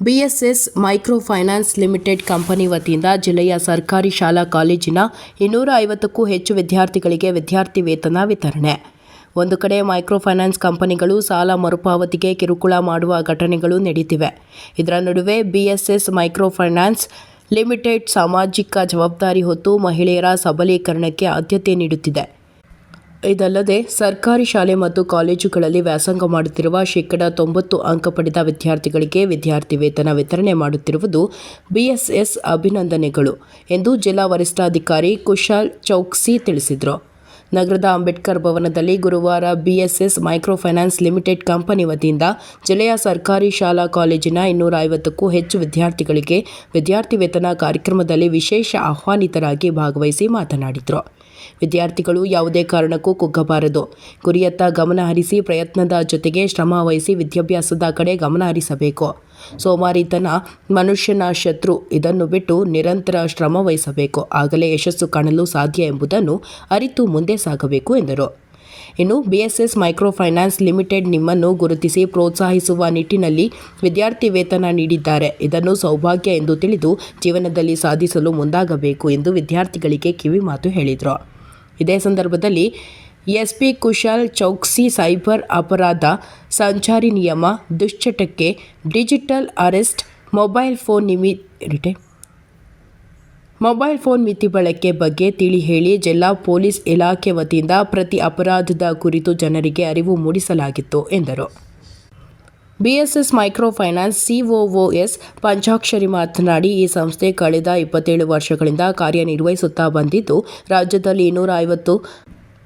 BSS micro finance limited company ವತಿಯಿಂದ ಜಿಲ್ಲೆಯ ಸರ್ಕಾರಿ ಶಾಲಾ ಕಾಲೇಜಿನ ಇನ್ನೂರ ಐವತ್ತಕ್ಕೂ ಹೆಚ್ಚು ವಿದ್ಯಾರ್ಥಿಗಳಿಗೆ ವಿದ್ಯಾರ್ಥಿ ವೇತನ ವಿತರಣೆ. ಒಂದು ಕಡೆ ಮೈಕ್ರೋ ಫೈನಾನ್ಸ್ ಕಂಪನಿಗಳು ಸಾಲ ಮರುಪಾವತಿಗೆ ಕಿರುಕುಳ ಮಾಡುವ ಘಟನೆಗಳು ನಡೆಯುತ್ತಿವೆ ಇದರ ನಡುವೆ ಬಿಎಸ್ಎಸ್ ಮೈಕ್ರೋ ಫೈನಾನ್ಸ್ ಲಿಮಿಟೆಡ್ ಸಾಮಾಜಿಕ ಜವಾಬ್ದಾರಿ ಹೊತ್ತು ಮಹಿಳೆಯರ ಸಬಲೀಕರಣಕ್ಕೆ ಆದ್ಯತೆ ನೀಡುತ್ತಿದೆ. ಇದಲ್ಲದೆ ಸರ್ಕಾರಿ ಶಾಲೆ ಮತ್ತು ಕಾಲೇಜುಗಳಲ್ಲಿ ವ್ಯಾಸಂಗ ಮಾಡುತ್ತಿರುವ ಶೇಕಡ ತೊಂಬತ್ತು ಅಂಕ ಪಡೆದ ವಿದ್ಯಾರ್ಥಿಗಳಿಗೆ ವಿದ್ಯಾರ್ಥಿ ವೇತನ ವಿತರಣೆ ಮಾಡುತ್ತಿರುವುದು ಬಿಎಸ್ಎಸ್ ಅಭಿನಂದನೆಗಳು ಎಂದು ಜಿಲ್ಲಾ ವರಿಷ್ಠಾಧಿಕಾರಿ ಕುಶಾಲ್ ಚೌಕ್ಸಿ ತಿಳಿಸಿದರು. ನಗರದ ಅಂಬೇಡ್ಕರ್ ಭವನದಲ್ಲಿ ಗುರುವಾರ BSS micro finance limited company ವತಿಯಿಂದ ಜಿಲ್ಲೆಯ ಸರ್ಕಾರಿ ಶಾಲಾ ಕಾಲೇಜಿನ ಇನ್ನೂರ ಐವತ್ತಕ್ಕೂ ಹೆಚ್ಚು ವಿದ್ಯಾರ್ಥಿಗಳಿಗೆ ವಿದ್ಯಾರ್ಥಿ ವೇತನ ಕಾರ್ಯಕ್ರಮದಲ್ಲಿ ವಿಶೇಷ ಆಹ್ವಾನಿತರಾಗಿ ಭಾಗವಹಿಸಿ ಮಾತನಾಡಿದರು. ವಿದ್ಯಾರ್ಥಿಗಳು ಯಾವುದೇ ಕಾರಣಕ್ಕೂ ಕುಗ್ಗಬಾರದು. ಗುರಿಯತ್ತ ಗಮನ ಹರಿಸಿ ಪ್ರಯತ್ನದ ಜೊತೆಗೆ ಶ್ರಮ ವಿದ್ಯಾಭ್ಯಾಸದ ಕಡೆ ಗಮನ ಹರಿಸಬೇಕು. ಸೋಮಾರಿತನ ಮನುಷ್ಯನ ಶತ್ರು, ಇದನ್ನು ಬಿಟ್ಟು ನಿರಂತರ ಶ್ರಮ ವಹಿಸಬೇಕು. ಆಗಲೇ ಯಶಸ್ಸು ಕಾಣಲು ಸಾಧ್ಯ ಎಂಬುದನ್ನು ಅರಿತು ಮುಂದೆ ಸಾಗಬೇಕು ಎಂದರು. ಇನ್ನು ಬಿಎಸ್ಎಸ್ ಮೈಕ್ರೋ ಫೈನಾನ್ಸ್ ಲಿಮಿಟೆಡ್ ನಿಮ್ಮನ್ನು ಗುರುತಿಸಿ ಪ್ರೋತ್ಸಾಹಿಸುವ ನಿಟ್ಟಿನಲ್ಲಿ ವಿದ್ಯಾರ್ಥಿ ವೇತನ ನೀಡಿದ್ದಾರೆ. ಇದನ್ನು ಸೌಭಾಗ್ಯ ಎಂದು ತಿಳಿದು ಜೀವನದಲ್ಲಿ ಸಾಧಿಸಲು ಮುಂದಾಗಬೇಕು ಎಂದು ವಿದ್ಯಾರ್ಥಿಗಳಿಗೆ ಕಿವಿಮಾತು ಹೇಳಿದರು. ಇದೇ ಸಂದರ್ಭದಲ್ಲಿ ಎಸ್ಪಿ ಕುಶಾಲ್ ಚೌಕ್ಸಿ ಸೈಬರ್ ಅಪರಾಧ ಸಂಚಾರಿ ನಿಯಮ ದುಶ್ಚಟಕ್ಕೆ ಡಿಜಿಟಲ್ ಅರೆಸ್ಟ್, ಮೊಬೈಲ್ ಫೋನ್ ನಿಮಿ, ರಿಟೆ, ಮೊಬೈಲ್ ಫೋನ್ ಮಿತಿ ಬಳಕೆ ಬಗ್ಗೆ ತಿಳಿ ಹೇಳಿ ಜಿಲ್ಲಾ ಪೊಲೀಸ್ ಇಲಾಖೆ ವತಿಯಿಂದ ಪ್ರತಿ ಅಪರಾಧದ ಕುರಿತು ಜನರಿಗೆ ಅರಿವು ಮೂಡಿಸಲಾಗಿತ್ತು ಎಂದರು. B S S micro finance C O O S Panchakshari ಮಾತನಾಡಿ, ಈ ಸಂಸ್ಥೆ ಕಳೆದ ಇಪ್ಪತ್ತೇಳು ವರ್ಷಗಳಿಂದ ಕಾರ್ಯನಿರ್ವಹಿಸುತ್ತಾ ಬಂದಿದ್ದು, ರಾಜ್ಯದಲ್ಲಿ ಇನ್ನೂರ ಐವತ್ತು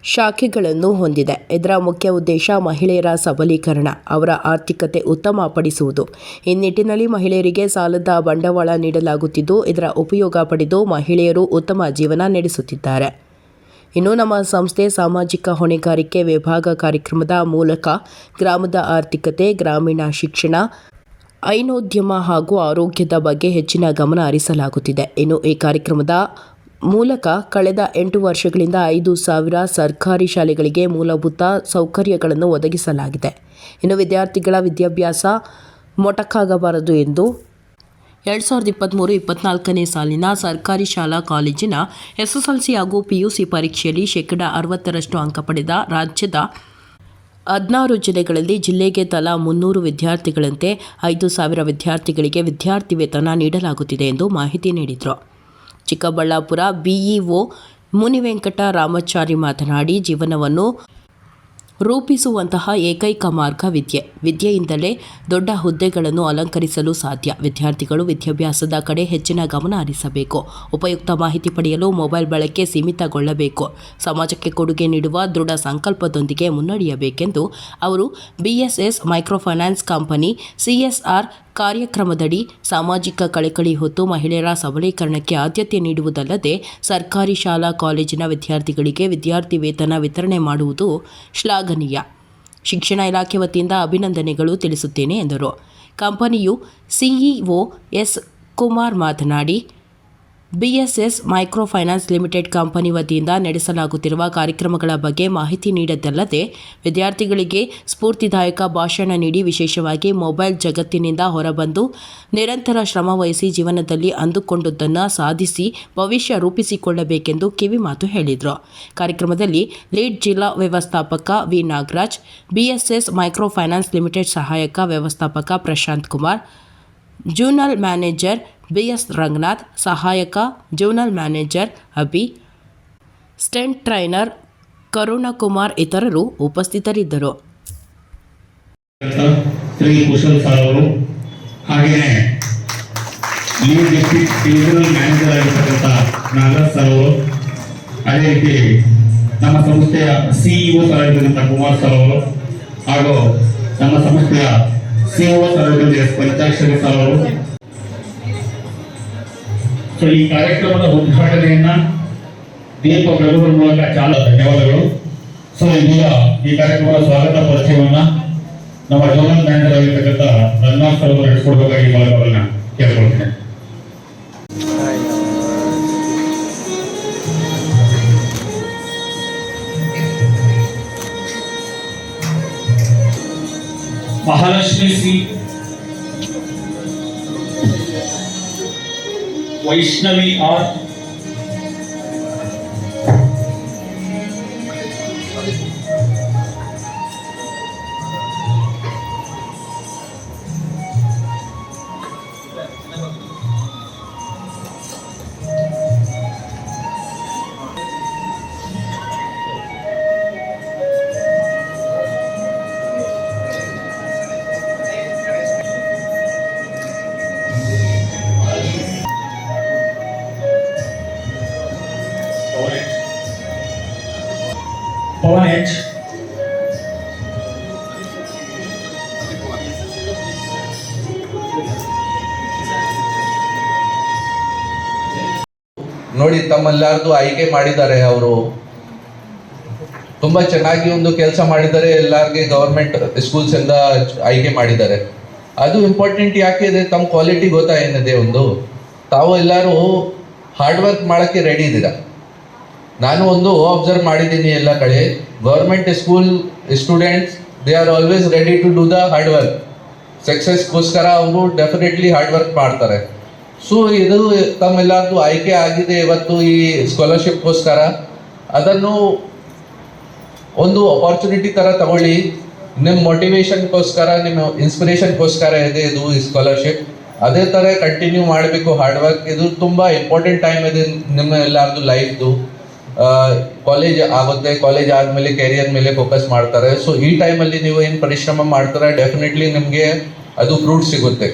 ಶಾಖೆಗಳನ್ನು ಹೊಂದಿದೆ. ಇದರ ಮುಖ್ಯ ಉದ್ದೇಶ ಮಹಿಳೆಯರ ಸಬಲೀಕರಣ, ಅವರ ಆರ್ಥಿಕತೆ ಉತ್ತಮಪಡಿಸುವುದು. ಈ ನಿಟ್ಟಿನಲ್ಲಿ ಮಹಿಳೆಯರಿಗೆ ಸಾಲದ ಬಂಡವಾಳ ನೀಡಲಾಗುತ್ತಿದ್ದು, ಇದರ ಉಪಯೋಗ ಪಡೆದು ಮಹಿಳೆಯರು ಉತ್ತಮ ಜೀವನ ನಡೆಸುತ್ತಿದ್ದಾರೆ. ಇನ್ನು ನಮ್ಮ ಸಂಸ್ಥೆ ಸಾಮಾಜಿಕ ಹೊಣೆಗಾರಿಕೆ ವಿಭಾಗ ಕಾರ್ಯಕ್ರಮದ ಮೂಲಕ ಗ್ರಾಮದ ಆರ್ಥಿಕತೆ, ಗ್ರಾಮೀಣ ಶಿಕ್ಷಣ, ಐನೋದ್ಯಮ ಹಾಗೂ ಆರೋಗ್ಯದ ಬಗ್ಗೆ ಹೆಚ್ಚಿನ ಗಮನ ಹರಿಸಲಾಗುತ್ತಿದೆ. ಇನ್ನು ಈ ಕಾರ್ಯಕ್ರಮದ ಮೂಲಕ ಕಳೆದ ಎಂಟು ವರ್ಷಗಳಿಂದ ಐದು ಸಾವಿರ ಸರ್ಕಾರಿ ಶಾಲೆಗಳಿಗೆ ಮೂಲಭೂತ ಸೌಕರ್ಯಗಳನ್ನು ಒದಗಿಸಲಾಗಿದೆ. ಇನ್ನು ವಿದ್ಯಾರ್ಥಿಗಳ ವಿದ್ಯಾಭ್ಯಾಸ ಮೊಟಕಾಗಬಾರದು ಎಂದು ಎರಡು ಸಾವಿರದ ಇಪ್ಪತ್ತ್ಮೂರು ಇಪ್ಪತ್ನಾಲ್ಕನೇ ಸಾಲಿನ ಸರ್ಕಾರಿ ಶಾಲಾ ಕಾಲೇಜಿನ ಎಸ್ಎಸ್ಎಲ್ಸಿ ಹಾಗೂ ಪಿಯುಸಿ ಪರೀಕ್ಷೆಯಲ್ಲಿ ಶೇಕಡ ಅರವತ್ತರಷ್ಟು ಅಂಕ ಪಡೆದ ರಾಜ್ಯದ ಹದಿನಾರು ಜಿಲ್ಲೆಗಳಲ್ಲಿ ಜಿಲ್ಲೆಗೆ ತಲಾ ಮುನ್ನೂರು ವಿದ್ಯಾರ್ಥಿಗಳಂತೆ ಐದು ಸಾವಿರ ವಿದ್ಯಾರ್ಥಿಗಳಿಗೆ ವಿದ್ಯಾರ್ಥಿ ವೇತನ ನೀಡಲಾಗುತ್ತಿದೆ ಎಂದು ಮಾಹಿತಿ ನೀಡಿದರು. ಚಿಕ್ಕಬಳ್ಳಾಪುರ ಬಿಇಒ ಮುನಿವೆಂಕಟ ರಾಮಚಾರಿ ಮಾತನಾಡಿ, ಜೀವನವನ್ನು ರೂಪಿಸುವಂತಹ ಏಕೈಕ ಮಾರ್ಗ ವಿದ್ಯೆ. ವಿದ್ಯೆಯಿಂದಲೇ ದೊಡ್ಡ ಹುದ್ದೆಗಳನ್ನು ಅಲಂಕರಿಸಲು ಸಾಧ್ಯ. ವಿದ್ಯಾರ್ಥಿಗಳು ವಿದ್ಯಾಭ್ಯಾಸದ ಕಡೆ ಹೆಚ್ಚಿನ ಗಮನ ಹರಿಸಬೇಕು. ಉಪಯುಕ್ತ ಮಾಹಿತಿ ಪಡೆಯಲು ಮೊಬೈಲ್ ಬಳಕೆ ಸೀಮಿತಗೊಳ್ಳಬೇಕು. ಸಮಾಜಕ್ಕೆ ಕೊಡುಗೆ ನೀಡುವ ದೃಢ ಸಂಕಲ್ಪದೊಂದಿಗೆ ಮುನ್ನಡೆಯಬೇಕೆಂದು ಅವರು ಬಿಎಸ್ಎಸ್ ಮೈಕ್ರೋಫೈನಾನ್ಸ್ ಕಂಪನಿ ಸಿಎಸ್ಆರ್ ಕಾರ್ಯಕ್ರಮದಡಿ ಸಾಮಾಜಿಕ ಕಳಕಳಿ ಹೊತ್ತು ಮಹಿಳೆಯರ ಸಬಲೀಕರಣಕ್ಕೆ ಆದ್ಯತೆ ನೀಡುವುದಲ್ಲದೆ ಸರ್ಕಾರಿ ಶಾಲಾ ಕಾಲೇಜಿನ ವಿದ್ಯಾರ್ಥಿಗಳಿಗೆ ವಿದ್ಯಾರ್ಥಿ ವೇತನ ವಿತರಣೆ ಮಾಡುವುದು ಶ್ಲಾಘನೀಯ. ಶಿಕ್ಷಣ ಇಲಾಖೆ ವತಿಯಿಂದ ಅಭಿನಂದನೆಗಳು ತಿಳಿಸುತ್ತೇನೆ ಎಂದರು. ಕಂಪನಿಯು ಸಿಇಒ ಎಸ್ ಕುಮಾರ್ ಮಾತನಾಡಿ BSS micro finance limited company ವತಿಯಿಂದ ನಡೆಸಲಾಗುತ್ತಿರುವ ಕಾರ್ಯಕ್ರಮಗಳ ಬಗ್ಗೆ ಮಾಹಿತಿ ನೀಡದಲ್ಲದೆ ವಿದ್ಯಾರ್ಥಿಗಳಿಗೆ ಸ್ಫೂರ್ತಿದಾಯಕ ಭಾಷಣ ನೀಡಿ ವಿಶೇಷವಾಗಿ ಮೊಬೈಲ್ ಜಗತ್ತಿನಿಂದ ಹೊರಬಂದು ನಿರಂತರ ಶ್ರಮವಹಿಸಿ ಜೀವನದಲ್ಲಿ ಅಂದುಕೊಂಡದ್ದನ್ನು ಸಾಧಿಸಿ ಭವಿಷ್ಯ ರೂಪಿಸಿಕೊಳ್ಳಬೇಕೆಂದು ಕಿವಿಮಾತು ಹೇಳಿದರು. ಕಾರ್ಯಕ್ರಮದಲ್ಲಿ ಲೀಡ್ ಜಿಲ್ಲಾ ವ್ಯವಸ್ಥಾಪಕ V. Nagaraj, BSS micro finance limited ಸಹಾಯಕ ವ್ಯವಸ್ಥಾಪಕ Prashanth Kumar, zonal manager BS Ranganath, ಸಹಾಯಕ, zonal manager Abhi, stent trainer Karunakumar ಇತರರು ಉಪಸ್ಥಿತರಿದ್ದರು. ಮ್ಯಾನೇಜರ್ ಸರ್ ಅವರು ಅದೇ ರೀತಿ ನಮ್ಮ ಸಂಸ್ಥೆಯ ಸಿಇಒ ಸರ್ ಆಗಿರ್ತಕ್ಕಂಥ ಕುಮಾರ್ ಸರ್ ಅವರು, ಹಾಗೂ ನಮ್ಮ ಸಂಸ್ಥೆಯ ಸಿಇಒ ಸರ್ ಆಗಿರ್ತಕ್ಕಂಥ ಸರ್ ಅವರು ಸೊ ಈ ಕಾರ್ಯಕ್ರಮದ ಉದ್ಘಾಟನೆಯನ್ನ ದೀಪ ಪ್ರಭುಗಳ ಮೂಲಕ ಚಾಲ ಧನ್ಯವಾದಗಳು. ಸೊ ಇದೀಗ ಈ ಕಾರ್ಯಕ್ರಮದ ಸ್ವಾಗತ ಪರಿಚಯವನ್ನ ನಮ್ಮ ಜೋನಲ್ ಮ್ಯಾನೇಜರ್ ಆಗಿರ್ತಕ್ಕಂಥ ರಂಗನಾಥ್ ನಡೆಸ್ಕೊಡ್ಬೇಕಾಗಿ ಅವರನ್ನ ಕೇಳ್ಕೊಳ್ತೇನೆ. ವೈಷ್ಣವಿ ಆರ್ ನೋಡಿ, ತಮ್ಮೆಲ್ಲಾರ್ದು ಆಯ್ಕೆ ಮಾಡಿದ್ದಾರೆ ಅವರು. ತುಂಬಾ ಚೆನ್ನಾಗಿ ಒಂದು ಕೆಲಸ ಮಾಡಿದ್ದಾರೆ, ಎಲ್ಲಾರ್ಗೆ ಗವರ್ಮೆಂಟ್ ಸ್ಕೂಲ್ಸ್ ಇಂದ ಆಯ್ಕೆ ಮಾಡಿದ್ದಾರೆ. ಅದು ಇಂಪಾರ್ಟೆಂಟ್ ಯಾಕೆ ಇದೆ? ತಮ್ಮ ಕ್ವಾಲಿಟಿ ಗೊತ್ತಾ ಏನಿದೆ ಒಂದು? ತಾವು ಎಲ್ಲರೂ ಹಾರ್ಡ್ ವರ್ಕ್ ಮಾಡೋಕ್ಕೆ ರೆಡಿ ಇದ್ದೀರಾ? ನಾನು ಒಂದು ಅಬ್ಸರ್ವ್ ಮಾಡಿದ್ದೀನಿ ಎಲ್ಲ ಕಡೆ. Government school students they are always ready to do the hard work ಸಕ್ಸಸ್ಗೋಸ್ಕರ ಅವರು ಡೆಫಿನೆಟ್ಲಿ ಹಾರ್ಡ್ ವರ್ಕ್ ಮಾಡ್ತಾರೆ. ಸೊ ಇದು ತಮ್ಮೆಲ್ಲರದ್ದು ಆಯ್ಕೆ ಆಗಿದೆ ಇವತ್ತು ಈ ಸ್ಕಾಲರ್ಶಿಪ್ಗೋಸ್ಕರ ಅದನ್ನು ಒಂದು ಅಪಾರ್ಚುನಿಟಿ ಥರ ತಗೊಳ್ಳಿ. ನಿಮ್ಮ ಮೋಟಿವೇಶನ್ಗೋಸ್ಕರ ನಿಮ್ಮ ಇನ್ಸ್ಪಿರೇಷನ್ಗೋಸ್ಕರ ಇದೆ ಇದು ಈ ಸ್ಕಾಲರ್ಶಿಪ್ ಅದೇ ಥರ ಕಂಟಿನ್ಯೂ ಮಾಡಬೇಕು ಹಾರ್ಡ್ ವರ್ಕ್ ಇದು ತುಂಬ ಇಂಪಾರ್ಟೆಂಟ್ ಟೈಮ್ ಇದೆ ನಿಮ್ಮ ಎಲ್ಲರದ್ದು ಲೈಫ್ದು ಕಾಲೇಜ್ ಆಗುತ್ತೆ ಕಾಲೇಜ್ ಆದಮೇಲೆ ಕೆರಿಯರ್ ಮೇಲೆ ಫೋಕಸ್ ಮಾಡ್ತಾರೆ. ಸೊ ಈ ಟೈಮಲ್ಲಿ ನೀವು ಏನು ಪರಿಶ್ರಮ ಮಾಡ್ತಾರೆ ಡೆಫಿನೆಟ್ಲಿ ನಿಮಗೆ ಅದು ಫ್ರೂಟ್ ಸಿಗುತ್ತೆ.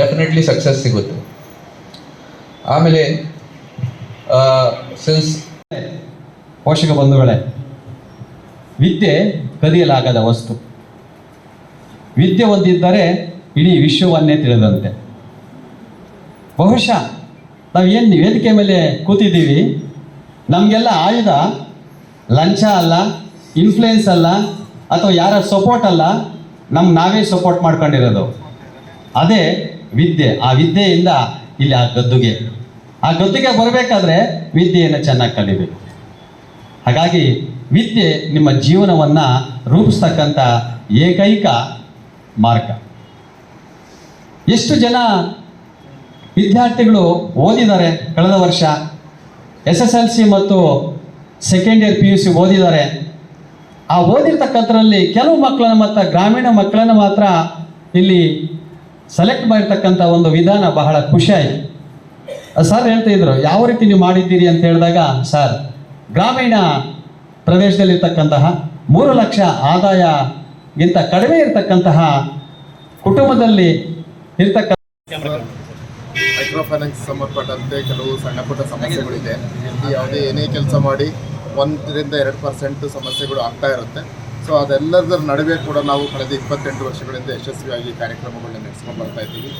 ಡೆಫಿನೆಟ್ಲಿ ಸಕ್ಸಸ್ ಸಿಗುತ್ತೆ. ಆಮೇಲೆ ಸಿನ್ಸ್ ಪೋಷಕ ಬಂಧುಗಳೇ, ವಿದ್ಯೆ ಕದಿಯಲಾಗದ ವಸ್ತು. ವಿದ್ಯೆ ಹೊಂದಿದ್ದರೆ ಇಡೀ ವಿಶ್ವವನ್ನೇ ತಿಳಿದಂತೆ. ಬಹುಶಃ ನಾವು ಏನು ವೇದಿಕೆ ಮೇಲೆ ಕೂತಿದ್ದೀವಿ ನಮಗೆಲ್ಲ ಆಯುಧ, ಲಂಚ ಅಲ್ಲ ಇನ್ಫ್ಲುಯೆನ್ಸ್ ಅಲ್ಲ, ಅಥವಾ ಯಾರ ಸಪೋರ್ಟ್ ಅಲ್ಲ ನಮ್ಗೆ ನಾವೇ ಸಪೋರ್ಟ್ ಮಾಡ್ಕೊಂಡಿರೋದು. ಅದೇ ವಿದ್ಯೆ. ಆ ವಿದ್ಯೆಯಿಂದ ಇಲ್ಲಿ ಆ ಗದ್ದುಗೆ. ಆ ಗದ್ದುಗೆ ಬರಬೇಕಾದ್ರೆ ವಿದ್ಯೆಯನ್ನು ಚೆನ್ನಾಗಿ ಕಲಿಬೇಕು. ಹಾಗಾಗಿ ವಿದ್ಯೆ ನಿಮ್ಮ ಜೀವನವನ್ನು ರೂಪಿಸ್ತಕ್ಕಂಥ ಏಕೈಕ ಮಾರ್ಗ. ಎಷ್ಟು ಜನ ವಿದ್ಯಾರ್ಥಿಗಳು ಓದಿದ್ದಾರೆ ಕಳೆದ ವರ್ಷ? ಎಸ್ ಎಸ್ ಎಲ್ ಸಿ ಮತ್ತು second year P U C ಓದಿದ್ದಾರೆ. ಆ ಓದಿರ್ತಕ್ಕಂಥದ್ರಲ್ಲಿ ಕೆಲವು ಮಕ್ಕಳನ್ನು ಮಾತ್ರ, ಗ್ರಾಮೀಣ ಮಕ್ಕಳನ್ನು ಮಾತ್ರ ಇಲ್ಲಿ ಸೆಲೆಕ್ಟ್ ಮಾಡಿರ್ತಕ್ಕಂಥ ಒಂದು ವಿಧಾನ ಬಹಳ ಖುಷಿ ಸರ್ ಹೇಳ್ತಾ ಇದ್ರು, ಯಾವ ರೀತಿ ನೀವು ಮಾಡಿದ್ದೀರಿ ಅಂತ ಹೇಳಿದಾಗ ಸರ್ ಗ್ರಾಮೀಣ ಪ್ರದೇಶದಲ್ಲಿರ್ತಕ್ಕಂತಹ ಮೂರು ಲಕ್ಷ ಆದಾಯಗಿಂತ ಕಡಿಮೆ ಇರತಕ್ಕಂತಹ ಕುಟುಂಬದಲ್ಲಿ ಇರ್ತಕ್ಕ ಮೈಕ್ರೋ ಫೈನಾನ್ಸ್ ಸಂಬಂಧಪಟ್ಟಂತೆ ಕೆಲವು ಸಣ್ಣ ಪುಟ್ಟ ಸಮಸ್ಯೆಗಳಿದೆ. ಇಲ್ಲಿ ಯಾವುದೇ ಏನೇ ಕೆಲಸ ಮಾಡಿ ಒಂದರಿಂದ ಎರಡು ಪರ್ಸೆಂಟ್ ಸಮಸ್ಯೆಗಳು ಆಗ್ತಾ ಇರುತ್ತೆ. ಸೊ ಅದೆಲ್ಲದರ ನಡುವೆ ಕೂಡ ನಾವು ಕಳೆದ ಇಪ್ಪತ್ತೆಂಟು ವರ್ಷಗಳಿಂದ ಯಶಸ್ವಿಯಾಗಿ ಕಾರ್ಯಕ್ರಮಗಳನ್ನ ನಡೆಸ್ಕೊಂಡು ಬರ್ತಾ ಇದ್ದೀವಿ.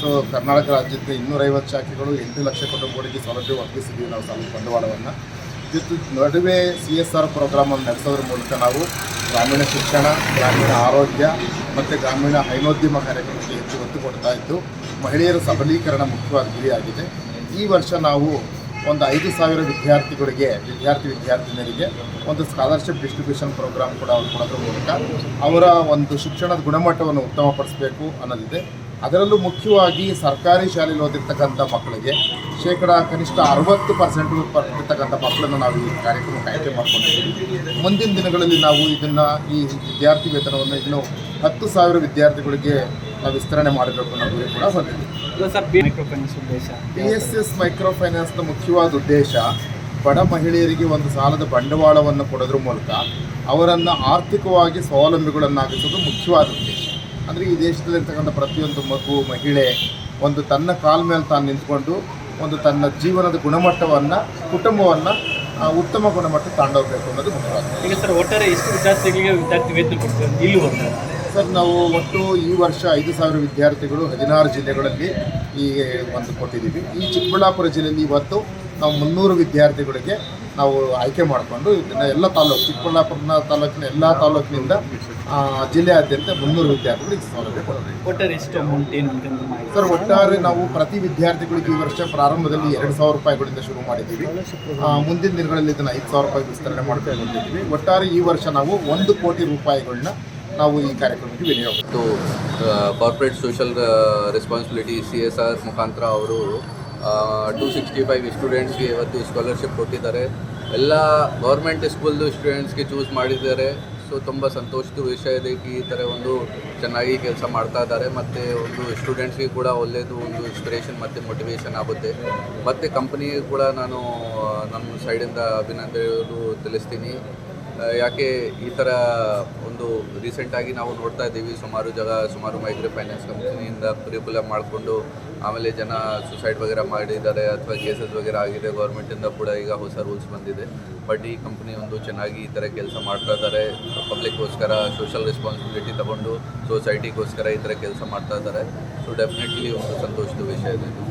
ಸೊ ಕರ್ನಾಟಕ ರಾಜ್ಯದ ಇನ್ನೂರೈವತ್ತು ಶಾಖೆಗಳು ಎಂಟು ಲಕ್ಷ ಕುಟುಂಬಗಳಿಗೆ ಸೌಲಭ್ಯ ಒದಗಿಸಿದ್ದೀವಿ ನಾವು ಸಾಲ ಬಂಡವಾಳವನ್ನು. ನಡುವೆ ಸಿ ಎಸ್ ಆರ್ ಪ್ರೋಗ್ರಾಮನ್ನು ನಡೆಸೋದ್ರ ಮೂಲಕ ನಾವು ಗ್ರಾಮೀಣ ಶಿಕ್ಷಣ, ಗ್ರಾಮೀಣ ಆರೋಗ್ಯ ಮತ್ತು ಗ್ರಾಮೀಣ ಹೈನೋದ್ಯಮ ಕಾರ್ಯಕ್ರಮಕ್ಕೆ ಹೆಚ್ಚು ಒತ್ತು ಕೊಡ್ತಾ ಇದ್ದು, ಮಹಿಳೆಯರ ಸಬಲೀಕರಣ ಮುಖ್ಯವಾದ ಗುರಿಯಾಗಿದೆ. ಈ ವರ್ಷ ನಾವು ಒಂದು ಐದು ಸಾವಿರ ವಿದ್ಯಾರ್ಥಿಗಳಿಗೆ, ವಿದ್ಯಾರ್ಥಿ ವಿದ್ಯಾರ್ಥಿನಿಯರಿಗೆ ಒಂದು ಸ್ಕಾಲರ್ಶಿಪ್ ಡಿಸ್ಟ್ರಿಬ್ಯೂಷನ್ ಪ್ರೋಗ್ರಾಮ್ ಕೂಡ ಅವ್ರು ಕೊಡೋದ್ರ ಮೂಲಕ ಅವರ ಒಂದು ಶಿಕ್ಷಣದ ಗುಣಮಟ್ಟವನ್ನು ಉತ್ತಮಪಡಿಸಬೇಕು ಅನ್ನೋದಿದೆ. ಅದರಲ್ಲೂ ಮುಖ್ಯವಾಗಿ ಸರ್ಕಾರಿ ಶಾಲೆಯಲ್ಲಿ ಓದಿರ್ತಕ್ಕಂಥ ಮಕ್ಕಳಿಗೆ ಶೇಕಡ ಕನಿಷ್ಠ ಅರವತ್ತು ಪರ್ಸೆಂಟ್ ಇರ್ತಕ್ಕಂಥ ಮಕ್ಕಳನ್ನು ನಾವು ಈ ಕಾರ್ಯಕ್ರಮಕ್ಕೆ ಆಯ್ಕೆ ಮಾಡ್ಕೊಂಡಿದ್ದೀವಿ. ಮುಂದಿನ ದಿನಗಳಲ್ಲಿ ನಾವು ಇದನ್ನು ಈ ವಿದ್ಯಾರ್ಥಿ ವೇತನವನ್ನು ಇನ್ನೂ ಹತ್ತು ಸಾವಿರ ವಿದ್ಯಾರ್ಥಿಗಳಿಗೆ ನಾವು ವಿಸ್ತರಣೆ ಮಾಡಬೇಕು ಅನ್ನೋ ಗುರಿ ಕೂಡ ಹೊಂದಿದ್ದೀವಿ. ಬಿ ಎಸ್ ಎಸ್ ಮೈಕ್ರೋ ಫೈನಾನ್ಸ್ನ ಮುಖ್ಯವಾದ ಉದ್ದೇಶ ಬಡ ಮಹಿಳೆಯರಿಗೆ ಒಂದು ಸಾಲದ ಬಂಡವಾಳವನ್ನು ಕೊಡೋದ್ರ ಮೂಲಕ ಅವರನ್ನು ಆರ್ಥಿಕವಾಗಿ ಸ್ವಾವಲಂಬಿಗಳನ್ನಾಗಿಸೋದು ಮುಖ್ಯವಾದ ಉದ್ದೇಶ. ಅಂದರೆ ಈ ದೇಶದಲ್ಲಿರ್ತಕ್ಕಂಥ ಪ್ರತಿಯೊಂದು ಮಗು ಮಹಿಳೆ ಒಂದು ತನ್ನ ಕಾಲ ಮೇಲೆ ತಾನು ನಿಂತ್ಕೊಂಡು ಒಂದು ತನ್ನ ಜೀವನದ ಗುಣಮಟ್ಟವನ್ನು ಕುಟುಂಬವನ್ನು ಉತ್ತಮ ಗುಣಮಟ್ಟ ತಗೊಂಡೋಗ್ಬೇಕು ಅನ್ನೋದು ಮುಖ್ಯವಾಗಿದೆ ಈಗ ಸರ್ ಒಟ್ಟಾರೆ ಎಷ್ಟು ವಿದ್ಯಾರ್ಥಿಗಳಿಗೆ ವಿದ್ಯಾರ್ಥಿ ವೇತನ ಕೊಡ್ತೀವಿ ಇಲ್ಲಿ ಸರ್ ನಾವು ಒಟ್ಟು ಈ ವರ್ಷ ಐದು ಸಾವಿರ ವಿದ್ಯಾರ್ಥಿಗಳು ಹದಿನಾರು ಜಿಲ್ಲೆಗಳಲ್ಲಿ ಈ ಒಂದು ಕೊಟ್ಟಿದ್ದೀವಿ. ಈ ಚಿಕ್ಕಬಳ್ಳಾಪುರ ಜಿಲ್ಲೆಯಲ್ಲಿ ಇವತ್ತು ನಾವು ಮುನ್ನೂರು ವಿದ್ಯಾರ್ಥಿಗಳಿಗೆ ನಾವು ಆಯ್ಕೆ ಮಾಡಿಕೊಂಡು ಇದನ್ನು ಎಲ್ಲ ತಾಲೂಕು ಚಿಕ್ಕಬಳ್ಳಾಪುರ ತಾಲೂಕಿನ ಎಲ್ಲ ತಾಲೂಕಿನಿಂದ ಆ, ಜಿಲ್ಲೆಯಾದ್ಯಂತ ಮುನ್ನೂರು ವಿದ್ಯಾರ್ಥಿಗಳಿಗೆ ಸೌಲಭ್ಯ ಕೊಡಬೇಕು ಸರ್ ಒಟ್ಟಾರೆ ನಾವು ಪ್ರತಿ ವಿದ್ಯಾರ್ಥಿಗಳಿಗೆ ಈ ವರ್ಷ ಪ್ರಾರಂಭದಲ್ಲಿ ಎರಡು ಸಾವಿರ ರೂಪಾಯಿಗಳಿಂದ ಶುರು ಮಾಡಿದ್ದೀವಿ. ಆ, ಮುಂದಿನ ದಿನಗಳಲ್ಲಿ ಇದನ್ನು ಐದು ಸಾವಿರ ರೂಪಾಯಿ ವಿಸ್ತರಣೆ ಮಾಡ್ಕೊಂಡು ಬಂದಿದ್ದೀವಿ. ಒಟ್ಟಾರೆ ಈ ವರ್ಷ ನಾವು ಒಂದು ಕೋಟಿ ರೂಪಾಯಿಗಳನ್ನ ನಾವು ಈ ಕಾರ್ಯಕ್ರಮಕ್ಕೆ ವಿನಿಯೋಗ corporate social responsibility C S R ಮುಖಾಂತರ ಅವರು ಟೂ ಸಿಕ್ಸ್ಟಿ ಫೈವ್ ಸ್ಟೂಡೆಂಟ್ಸ್ಗೆ ಇವತ್ತು ಸ್ಕಾಲರ್ಶಿಪ್ ಕೊಟ್ಟಿದ್ದಾರೆ. ಎಲ್ಲ ಗೌರ್ಮೆಂಟ್ ಸ್ಕೂಲ್ದು ಸ್ಟೂಡೆಂಟ್ಸ್ಗೆ ಚೂಸ್ ಮಾಡಿದ್ದಾರೆ. ಸೊ ತುಂಬ ಸಂತೋಷದ ವಿಷಯ ಇದೆ ಈ ಥರ ಒಂದು ಚೆನ್ನಾಗಿ ಕೆಲಸ ಮಾಡ್ತಾ ಇದ್ದಾರೆ. ಮತ್ತು ಒಂದು ಸ್ಟೂಡೆಂಟ್ಸ್ಗೆ ಕೂಡ ಒಳ್ಳೆಯದು ಒಂದು ಇನ್ಸ್ಪಿರೇಷನ್ ಮತ್ತು ಮೋಟಿವೇಶನ್ ಆಗುತ್ತೆ. ಮತ್ತು ಕಂಪ್ನಿಗೆ ಕೂಡ ನಾನು ನಮ್ಮ ಸೈಡಿಂದ ಅಭಿನಂದನೆಗಳು ತಿಳಿಸ್ತೀನಿ. ಯಾಕೆ ಈ ಥರ ಒಂದು ರೀಸೆಂಟಾಗಿ ನಾವು ನೋಡ್ತಾ ಇದ್ದೀವಿ. ಸುಮಾರು ಜಾಗ, ಸುಮಾರು ಮೈಕ್ರೋ ಫೈನಾನ್ಸ್ ಕಂಪ್ನಿಯಿಂದ ಕರಿಕುಲಮ್ ಮಾಡಿಕೊಂಡು ಆಮೇಲೆ ಜನ ಸುಸೈಡ್ ವಗೇರ ಮಾಡಿದ್ದಾರೆ ಅಥವಾ ಕೇಸಸ್ ವಗೇರ ಆಗಿದೆ. ಗೌರ್ಮೆಂಟಿಂದ ಕೂಡ ಈಗ ಹೊಸ ರೂಲ್ಸ್ ಬಂದಿದೆ. ಬಟ್ ಈ ಕಂಪ್ನಿ ಒಂದು ಚೆನ್ನಾಗಿ ಈ ಥರ ಕೆಲಸ ಮಾಡ್ತಾ ಇದ್ದಾರೆ. ಪಬ್ಲಿಕ್ಗೋಸ್ಕರ ಸೋಷಲ್ ರೆಸ್ಪಾನ್ಸಿಬಿಲಿಟಿ ತಗೊಂಡು ಸೊಸೈಟಿಗೋಸ್ಕರ ಈ ಥರ ಕೆಲಸ ಮಾಡ್ತಾ ಇದ್ದಾರೆ. ಸೊ ಡೆಫಿನೆಟ್ಲಿ ಒಂದು ಸಂತೋಷದ ವಿಷಯ ಇದೆ ಇದು.